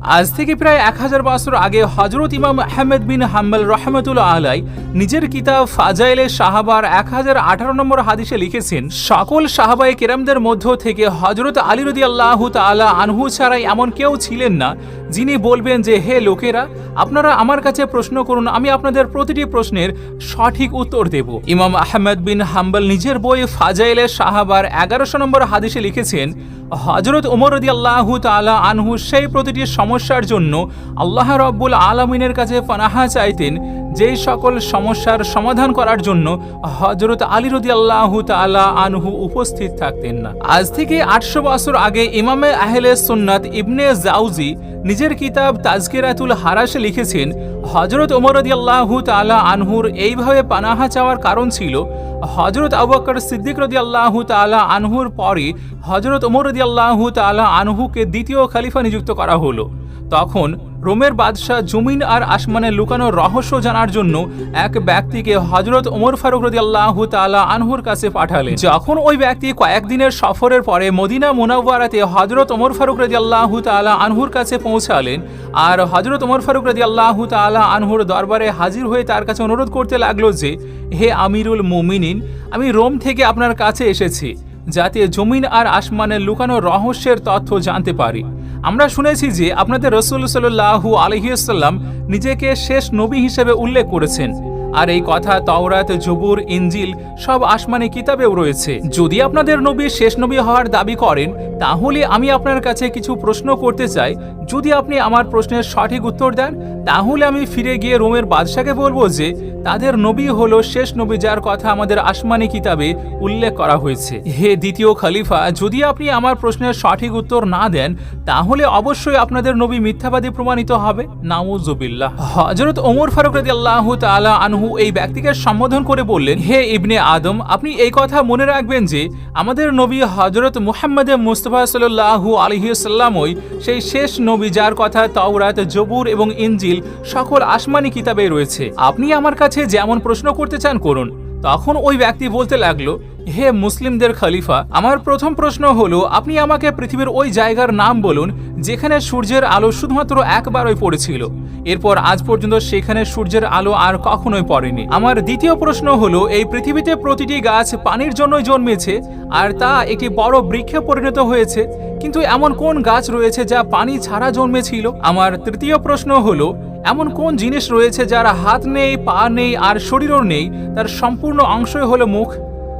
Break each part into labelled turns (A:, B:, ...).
A: আজ থেকে প্রায় এক হাজার বছর আগে হজরত ইমাম আহমেদ বিন হাম্বল রহমতুল্লাহ আলাই নিজের কিতাব ফাজাইলে সাহাবার এক হাজার আঠারো নম্বর হাদিসে লিখেছেন, সকল সাহাবাই কেরামদের মধ্য থেকে হজরত আলী রদি আল্লাহ তালা আনহু ছাড়াই এমন কেউ ছিলেন না যিনি বলবেন যে, হে লোকেরা, আপনারা আমার কাছে প্রশ্ন করুন, আমি আপনাদের প্রতিটি প্রশ্নের সঠিক উত্তর দেব। ইমাম আহমেদ বিন হাম্বল নিজের বই ফাজাইলে সাহাবার এগারোশো নম্বর হাদিসে লিখেছেন হজরত উমর রদি আল্লাহ তালা আনহু সেই প্রতিটি সমস্যার জন্য আল্লাহ রব্বুল আলমিনের কাছে ফানাহা চাইতেন যেই সকল সমস্যার সমাধান করার জন্য হজরত আলী রদি আল্লাহ তালা আনহু উপস্থিত থাকতেন না। আজ থেকে আটশো বছর আগে ইমামে আহলে সুন্নাত ইবনে জাউজি নিজের কিতাব তাজকিরাতুল হারাসে লিখেছেন হজরত ওমর রদি আল্লাহ তালা আনহুর এইভাবে পানাহা চাওয়ার কারণ ছিল হজরত আবুবকর সিদ্দিক রদি আল্লাহ তালা আনহুর পরে হজরত ওমর রদি আল্লাহ তালা আনহুকে দ্বিতীয় খালিফা নিযুক্ত করা হলো। তখন রোমের বাদশাহ জমিন আর আসমানে লুকানো রহস্য জানার জন্য এক ব্যক্তিকে হজরত ওমর ফারুক রদি আল্লাহ তালা আনহুর কাছে পাঠালেন। যখন ওই ব্যক্তি কয়েকদিনের সফরের পরে মদিনা মোনাওয়ারাতে হজরত ওমর ফারুক রদি আল্লাহ তালা আনহুর কাছে পৌঁছালেন আর হজরত ওমর ফারুক রদি আল্লাহ তালা আনহুর দরবারে হাজির হয়ে তার কাছে অনুরোধ করতে লাগল যে, হে আমিরুল মুমিনিন, আমি রোম থেকে আপনার কাছে এসেছি যাতে জমিন আর আসমানের লুকানো রহস্যের তথ্য জানতে পারি। আমরা শুনেছি যে আপনাদের রসুল সাল্লাহু আলহিউসাল্লাম নিজেকে শেষ নবী হিসেবে উল্লেখ করেছেন। আর এই কথা তওরাত জবুর ইঞ্জিল সব আসমানি কিতাবেও রয়েছে। যদি আপনাদের নবী শেষ নবী হওয়ার দাবি করেন, তাহলে আমি আপনার কাছে কিছু প্রশ্ন করতে চাই। যদি আপনি আমার প্রশ্নের সঠিক উত্তর দেন, তাহলে আমি ফিরে গিয়ে রোমের বাদশাকে বলব যে, তাদের নবী হলো শেষ নবী যার কথা আমাদের আসমানি কিতাবে উল্লেখ করা হয়েছে। হে দ্বিতীয় খলিফা, যদি আপনি আমার প্রশ্নের সঠিক উত্তর না দেন, তাহলে অবশ্যই আপনাদের নবী মিথ্যাবাদী প্রমাণিত হবে। নাউজুবিল্লাহ। হজরত ওমর ফারুক রাদি আল্লাহ তালা আনহু এই ব্যক্তিকে সম্বোধন করে বললেন, হে ইবনে আদম, আপনি এই কথা মনে রাখবেন যে আমাদের নবী হজরত মুহাম্মদে মুস্তফা সাল্লু আলহিউসাল্লামই সেই শেষ নবী যার কথা তাওরাত জবুর এবং ইঞ্জিল সকল আসমানি কিতাবে রয়েছে। আপনি আমার কাছে যেমন প্রশ্ন করতে চান করুন। তখন ওই ব্যক্তি বলতে লাগল হে মুসলিমদের খলিফা, আমার প্রথম প্রশ্ন হলো, আপনি আমাকে পৃথিবীর ওই জায়গার নাম বলুন, যেখানে সূর্যের আলো শুধুমাত্র একবারই পড়েছিল। এরপর আজ পর্যন্ত সেখানে সূর্যের আলো আর কখনোই পড়েনি। আমার দ্বিতীয় প্রশ্ন হলো, এই পৃথিবীতে প্রতিটি গাছ পানির জন্যই জন্মেছে, আর তা একটি বড় বৃক্ষে পরিণত হয়েছে, কিন্তু এমন কোন গাছ রয়েছে যা পানি ছাড়া জন্মেছিল? আমার তৃতীয় প্রশ্ন হলো, এমন কোন জিনিস রয়েছে যার হাত নেই, পা নেই, আর শরীরও নেই, তার সম্পূর্ণ অংশই হলো মুখ?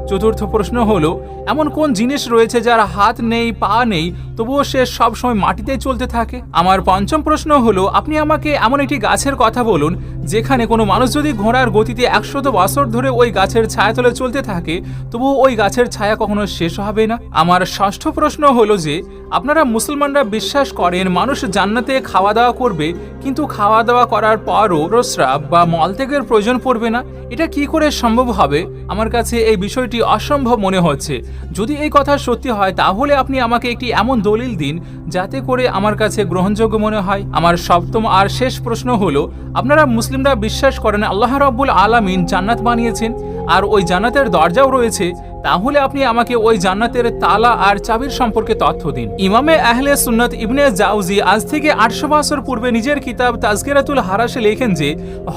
A: চতুর্থ প্রশ্ন হলো, এমন কোন জিনিস রয়েছে যার হাত নেই, পা নেই, তবুও সে সবসময় মাটিতে চলতে থাকে? আমার পঞ্চম প্রশ্ন হলো, আপনি আমাকে এমন একটি গাছের কথা বলুন, যেখানে কোনো মানুষ যদি ঘোড়ার গতিতে একশত বছর ধরে ওই গাছের ছায়া ছায়াতলে চলতে থাকে, তবুও ওই গাছের ছায়া কখনো শেষ হবে না? আমার ষষ্ঠ প্রশ্ন হলো যে, আপনারা মুসলমানরা বিশ্বাস করেন মানুষ জান্নাতে খাওয়া দাওয়া করবে, কিন্তু খাওয়া দাওয়া করার পরও প্রস্রাব বা মলত্যাগের প্রয়োজন পড়বে না? এটা কি করে সম্ভব হবে? আমার কাছে এই বিষয়টি অসম্ভব মনে হচ্ছে। যদি এই কথা সত্যি হয়, তাহলে আপনি আমাকে একটি এমন দলিল দিন, যাতে করে আমার কাছে গ্রহণযোগ্য মনে হয়। আমার সপ্তম আর শেষ প্রশ্ন হলো, আপনারা মুসলিমরা বিশ্বাস করেন আল্লাহ রব্বুল আলামিন জান্নাত বানিয়েছেন, আর ওই জান্নাতের দরজাও রয়েছে তাহলে আপনি আমাকে ওই জান্নাতের তালা আর চাবির সম্পর্কে তথ্য দিন। ইমামে আহলে সুন্নত ইবনে জাউজি আজ থেকে আটশো বছর পূর্বে নিজের কিতাব তাজকিরাতুল হারাসে লেখেন যে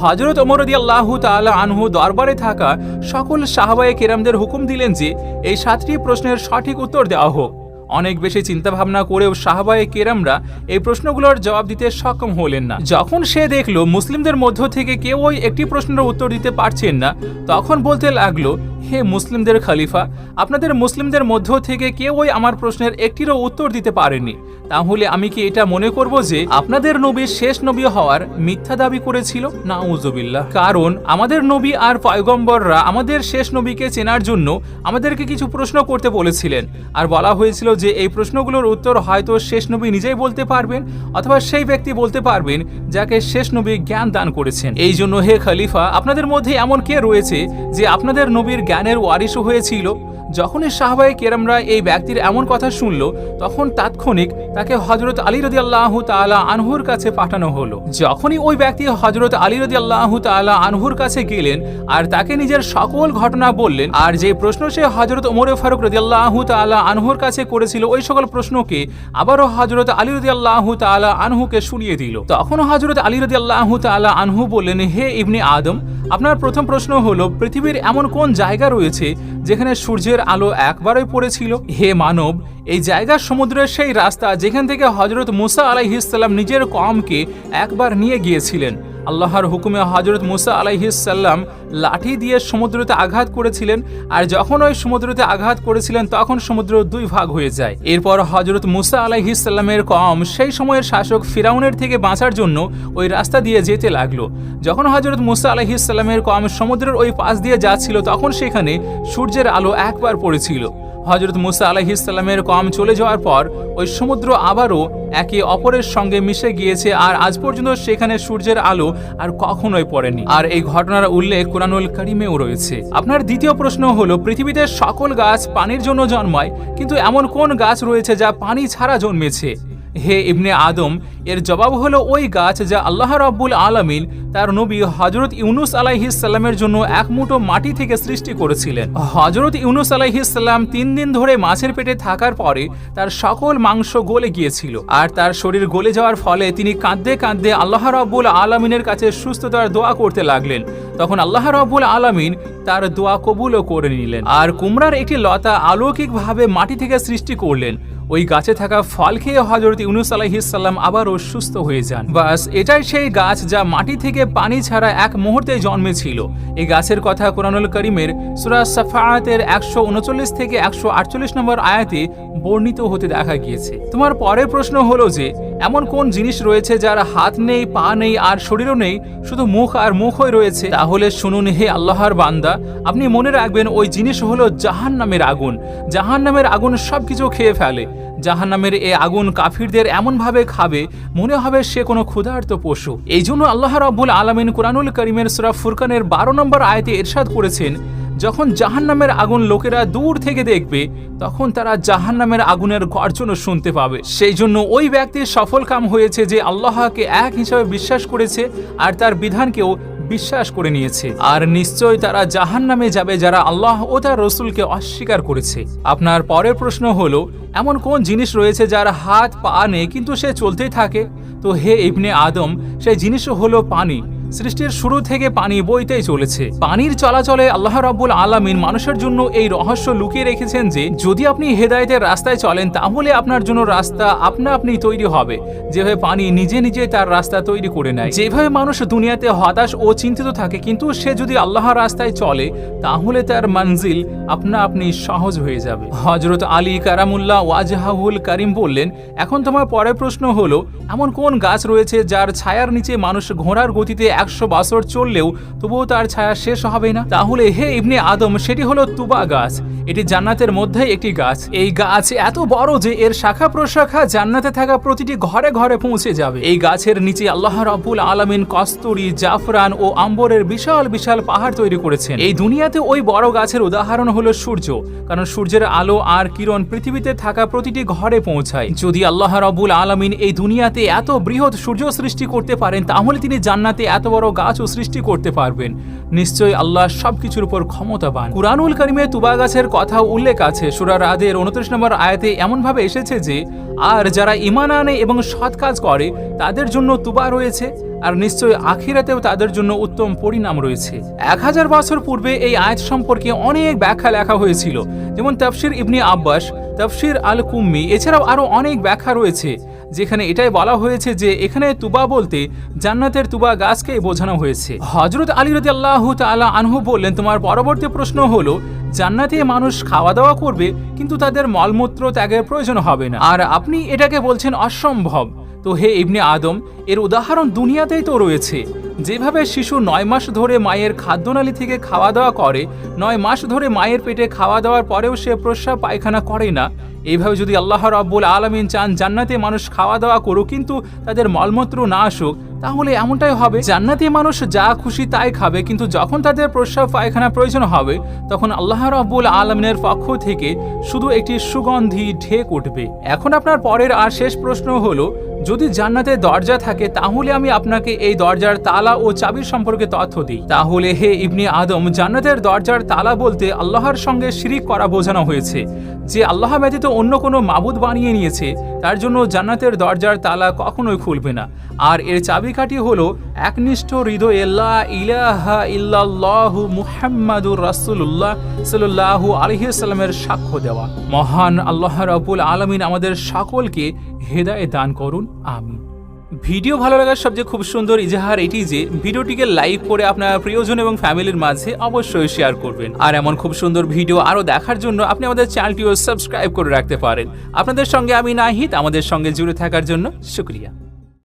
A: হজরত ওমরদি আল্লাহ তালা আনহু দরবারে থাকা সকল সাহাবায়ে কেরামদের হুকুম দিলেন যে, এই সাতটি প্রশ্নের সঠিক উত্তর দেওয়া হোক। অনেক বেশি চিন্তা ভাবনা করেও সাহাবায়ে কেরামরা এই প্রশ্নগুলোর জবাব দিতে সক্ষম হলেন না। যখন সে দেখল মুসলিমদের মধ্য থেকে কেউই একটি প্রশ্নের উত্তর দিতে পারছেন না, তখন বলতে লাগল হে মুসলিমদের খলিফা, আপনাদের মুসলিমদের মধ্য থেকে কেউই আমার প্রশ্নের একটিরও উত্তর দিতে পারেনি তাহলে আমি কি এটা মনে করব যে আপনাদের নবী শেষ নবী হওয়ার মিথ্যা দাবি করেছিল? না উজুবিল্লাহ কারণ আমাদের নবী আর পয়গম্বররা আমাদের শেষ নবীকে চেনার জন্য আমাদেরকে কিছু প্রশ্ন করতে বলেছিলেন। আর বলা হয়েছিল যে এই প্রশ্নগুলোর উত্তর হয়তো শেষ নবী নিজেই বলতে পারবেন অথবা সেই ব্যক্তি বলতে পারবেন যাকে শেষ নবী জ্ঞান দান করেছেন। এই জন্য হে খলিফা, আপনাদের মধ্যে এমন কে রয়েছে যে আপনাদের নবীর জ্ঞানের ওয়ারিশও হয়েছিল। যখনই সাহবাই কেরামরা এই ব্যক্তির এমন কথা শুনল, তখন তাৎক্ষণিক তাকে হজরত আলী রদি আল্লাহ তালা আনহুর কাছে পাঠানো হলো। যখনই ওই ব্যক্তি হজরত আলী রদি আল্লাহ তালা আনহুর কাছে গেলেন আর তাকে নিজের সকল ঘটনা বললেন, আর যে প্রশ্ন সে হজরত ওমরে ফারুক রদি আল্লাহ তালা আনহুর কাছে করেছিল, ওই সকল প্রশ্নকে আবারও হজরত আলী রদি আল্লাহ তালা আনহুকে শুনিয়ে দিল। তখন হজরত আলী রদি আল্লাহ তালা আনহু বললেন, হে ইবনে আদম, আপনার প্রথম প্রশ্ন হলো, পৃথিবীর এমন কোন জায়গা রয়েছে যেখানে সূর্যের আলো একবারই পড়েছিল। হে মানব, এই জায়গা সমুদ্রের সেই রাস্তা যেখান থেকে হজরত মুসা আলাইহিসাল্লাম নিজের কমকে একবার নিয়ে গিয়েছিলেন। আল্লাহর হুকুমে হজরত মুসা আলাইহিসাল্লাম লাঠি দিয়ে সমুদ্রতে আঘাত করেছিলেন, আর যখন ওই সমুদ্রতে আঘাত করেছিলেন, তখন সমুদ্র দুই ভাগ হয়ে যায়। এরপর হজরত মুসা আলাইহিসাল্লামের কম সেই সময়ের শাসক ফিরাউনের থেকে বাঁচার জন্য ওই রাস্তা দিয়ে যেতে লাগল। যখন হজরত মুসা আলাইহিসাল্লামের কম সমুদ্রের ওই পাশ দিয়ে যাচ্ছিল, তখন সেখানে সূর্যের আলো একবার পড়েছিল। হজরত মুসা আলাইহিসাল্লামের কম চলে যাওয়ার পর ওই সমুদ্র আবারও একে অপরের সঙ্গে মিশে গিয়েছে, আর আজ পর্যন্ত সেখানে সূর্যের আলো আর কখনোই পড়েনি। আর এই ঘটনার উল্লেখ কোরআনুল কারিমেও রয়েছে। আপনার দ্বিতীয় প্রশ্ন হলো, পৃথিবীতে সকল গাছ পানির জন্য জন্মায়, কিন্তু এমন কোন গাছ রয়েছে যা পানি ছাড়া জন্মেছে? হে ইবনে আদম, এর জবাব হলো ওই গাছ যা আল্লাহ রাব্বুল আলামিন তার নবী হজরত ইউনুস আলাইহিসাল্লামের জন্য এক মুঠো মাটি থেকে সৃষ্টি করেছিলেন। হজরত ইউনুস আলাইহিসাল্লাম তিন দিন ধরে মাছের পেটে থাকার পরে তার সকল মাংস গলে গিয়েছিল আর তার শরীর গলে যাওয়ার ফলে তিনি কাঁদতে কাঁদতে আল্লাহ রাব্বুল আলামিনের কাছে সুস্থতার দোয়া করতে লাগলেন। তখন আল্লাহ রাব্বুল আলামিন তার দোয়া কবুলও করে নিলেন। আর কুমড়ার একটি লতা আলৌকিকভাবে মাটি থেকে সৃষ্টি করলেন। ওই গাছে থাকা ফল খেয়ে হজরত ইউনুস আলাইহিসাল্লাম আবারও সুস্থ হয়ে যান। বাস, এটাই সেই গাছ যা মাটি থেকে পানি ছাড়া এক মুহূর্তে জন্মেছিল। এই গাছের কথা কোরআনুল করিমের সুরা সাফায়াতের একশো উনচল্লিশ থেকে একশো আটচল্লিশ নম্বর আয়াতে বর্ণিত হতে দেখা গিয়েছে। তোমার পরের প্রশ্ন হলো যে, এমন কোন জিনিস রয়েছে যার হাত নেই, পা নেই, আর শরীরও নেই, শুধু মুখ আর মুখই রয়েছে? তাহলে শুনুন হে আল্লাহর বান্দা, আপনি মনে রাখবেন ওই জিনিস হলো জাহান নামের আগুন। জাহান নামের আগুন সবকিছু খেয়ে ফেলে। জাহান্নামের এ আগুন কাফিরদের এমনভাবে খাবে, মনে হবে সে কোনো ক্ষুধার্ত পশু। এই জন্য আল্লাহ রাব্বুল আলমিন কোরআনুল করিমের সুরা ফুরকানের বারো নম্বর আয়তে এরশাদ করেছেন, যখন জাহান্নামের আগুন লোকেরা দূর থেকে দেখবে, তখন তারা জাহান্নামের আগুনের গর্জনও শুনতে পাবে। সেই জন্য ওই ব্যক্তির সফল কাম হয়েছে যে আল্লাহকে এক হিসাবে বিশ্বাস করেছে আর তার বিধানকেও বিশ্বাস করে নিয়েছে। আর নিশ্চয় তারা জাহান নামে যাবে যারা আল্লাহ ও তার রসুলকে অস্বীকার করেছে। আপনার পরের প্রশ্ন হলো, এমন কোন জিনিস রয়েছে যার হাত পা নেই, কিন্তু সে চলতেই থাকে? তো হে ইবনে আদম, সেই জিনিসও হলো পানি। সৃষ্টির শুরু থেকে পানি বইতেই চলেছে। পানির চলাচলে আল্লাহ রাব্বুল আলামিন মানুষের জন্য এই রহস্য লুকিয়ে রেখেছেন যে, যদি আপনি হেদায়েতের রাস্তায় চলেন, তাহলে আপনার জন্য রাস্তা আপনা আপনি তৈরি হবে। যেভাবে পানি নিজে নিজে তার রাস্তা তৈরি করে নেয়। যেভাবে মানুষ দুনিয়াতে হতাশ ও চিন্তিত থাকে, কিন্তু সে যদি আল্লাহর রাস্তায় চলে, তাহলে তার মঞ্জিল আপনা আপনি সহজ হয়ে যাবে। হজরত আলী কারামুল্লাহ ওয়াজহাহুল করিম বললেন, এখন তোমার পরের প্রশ্ন হলো, এমন কোন গাছ রয়েছে যার ছায়ার নিচে মানুষ ঘোড়ার গতিতে একশো বছর চললেও তবুও তার ছায়া শেষ হবে না। তাহলে হে ইবনে আদম, সেটি হলো তুবা গাছ। এটি জান্নাতের মধ্যেই একটি গাছ। এই গাছ এত বড় যে এর শাখা প্রশাখা জান্নাতে থাকা প্রতিটি ঘরে ঘরে পৌঁছে যাবে। এই গাছের নিচে আল্লাহ রাব্বুল আলামিন কস্তুরি, জাফরান ও আম্বরের বিশাল বিশাল পাহাড় তৈরি করেছেন। এই দুনিয়াতে ওই বড় গাছের উদাহরণ হলো সূর্য। কারণ সূর্যের আলো আর কিরণ পৃথিবীতে থাকা প্রতিটি ঘরে পৌঁছায়। যদি আল্লাহ রাবুল আলামিন এই দুনিয়াতে এত বৃহৎ সূর্য সৃষ্টি করতে পারেন, তাহলে তিনি জান্নাতে এত বড় গাছও সৃষ্টি করতে পারবেন। নিশ্চয়ই আল্লাহ সবকিছুর উপর ক্ষমতাবান। কুরআনুল কারিমে তুবা গাছের কথা উল্লেখ আছে। সুরা রাদের উনত্রিশ নম্বর আয়াতে এমনভাবে এসেছে যে, আর যারা ইমান আনে এবং সৎ কাজ করে, তাদের জন্য তুবা রয়েছে, আর নিশ্চয়ই আখিরাতেও তাদের জন্য উত্তম পরিণাম রয়েছে। এক হাজার বছর পূর্বে এই আয়াত সম্পর্কে অনেক ব্যাখ্যা লেখা হয়েছিল। যেমন তফসির ইবনি আব্বাস, তফসির আল কুম্মি এছাড়াও আরও অনেক ব্যাখ্যা রয়েছে। যেখানে এটাই বলা হয়েছে যে এখানে তুবা বলতে জান্নাতের তুবা গাছকে বোঝানো হয়েছে। হজরত আলী রদি আল্লাহ তালা আনহু বললেন, তোমার পরবর্তী প্রশ্ন হলো, জান্নাতে মানুষ খাওয়া দাওয়া করবে, কিন্তু তাদের মলমূত্র ত্যাগের প্রয়োজন হবে না। আর আপনি এটাকে বলছেন অসম্ভব। তো হে ইবনে আদম, এর উদাহরণ দুনিয়াতেই তো রয়েছে। যেভাবে শিশু নয় মাস ধরে মায়ের খাদ্যনালী থেকে খাওয়া দাওয়া করে, নয় মাস ধরে মায়ের পেটে খাওয়া দাওয়ার পরেও সে প্রস্রাব পায়খানা করে না। এইভাবে যদি আল্লাহ রাব্বুল আলমিন চান জান্নাতে মানুষ খাওয়া দাওয়া করুক কিন্তু তাদের মলমূত্র না আসুক, তাহলে এমনটাই হবে, জান্নাতি মানুষ যা খুশি তাই খাবে, কিন্তু যখন তাদের প্রস্রাব পায়খানা প্রয়োজন হবে, তখন আল্লাহ রাব্বুল আলমিনের পক্ষ থেকে শুধু একটি সুগন্ধি ঢেক উঠবে। এখন আপনার পরের আর শেষ প্রশ্ন হলো যদি জান্নাতের দরজা থাকে, তাহলে আমি আপনাকে এই দরজার তালা ও চাবির সম্পর্কে তথ্য দিই। তাহলে হে ইবনি আদম, জান্নাতের দরজার তালা বলতে আল্লাহর সঙ্গে শিরিক করা বোঝানো হয়েছে। যে আল্লাহ ব্যতীত অন্য কোনো মাবুদ বানিয়ে নিয়েছে, তার জন্য জান্নাতের দরজার তালা কখনোই খুলবে না। আর এর চাবিকাঠি হলো একনিষ্ঠ হৃদয়ে ইলাহা ইল্লাল্লাহু মুহাম্মাদুর রাসূলুল্লাহ সাল্লাল্লাহু আলাইহি সাল্লামের সাক্ষ্য দেওয়া। মহান আল্লাহ রাব্বুল আলামিন আমাদের সকলকে হেদায়েত দান করুন আমি ভিডিও ভালো লাগার সবচেয়ে খুব সুন্দর ইজাহার এটি যে, ভিডিওটিকে লাইক করে আপনার প্রিয়জন এবং ফ্যামিলির মাঝে অবশ্যই শেয়ার করবেন। আর এমন খুব সুন্দর ভিডিও আরও দেখার জন্য আপনি আমাদের চ্যানেলটিও সাবস্ক্রাইব করে রাখতে পারেন। আপনাদের সঙ্গে আমি নাহিদ, আমাদের সঙ্গে জুড়ে থাকার জন্য শুক্রিয়া।